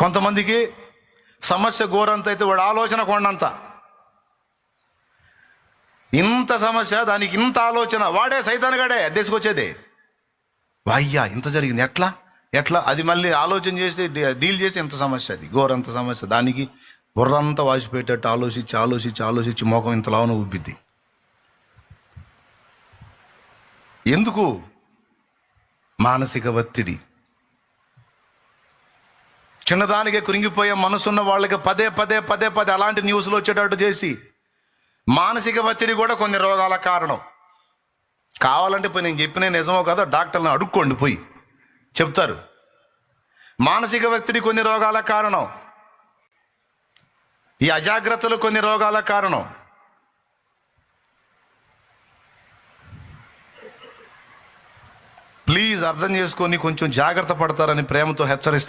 కొంతమందికి సమస్య ఘోరంత అయితే వాడు ఆలోచన కొండంత. ఇంత సమస్య దానికి ఇంత ఆలోచన వాడే సైతానగాడే తీసుకొచ్చేది వాయ్యా ఇంత జరిగింది ఎట్లా? ఎట్లా? అది మళ్ళీ ఆలోచన చేసి డీ- డీల్ చేసి ఇంత సమస్య అది ఘోరంత సమస్య. దానికి బుర్రంతా వాసిపోయేటట్టు ఆలోచించి ఆలోచించి ఆలోచించి మోకం ఇంతలావున ఉబ్బిద్ది ఎందుకు? మానసిక ఒత్తిడి. చిన్నదానికే కురింగిపోయే మనసున్న వాళ్ళకి పదే పదే పదే పదే అలాంటి న్యూస్లు వచ్చేటట్టు చేసి మానసిక ఒత్తిడి కూడా కొన్ని రోగాల కారణం. కావాలంటే పోయి నేను చెప్పిన నిజమో కాదో డాక్టర్ని అడుక్కోండి పోయి. చెప్తారు. మానసిక ఒత్తిడి కొన్ని రోగాల కారణం. ఈ అజాగ్రత్తలు కొన్ని రోగాల కారణం. ప్లీజ్ అర్థం చేసుకొని కొంచెం జాగ్రత్త పడతారని ప్రేమతో హెచ్చరిస్తారు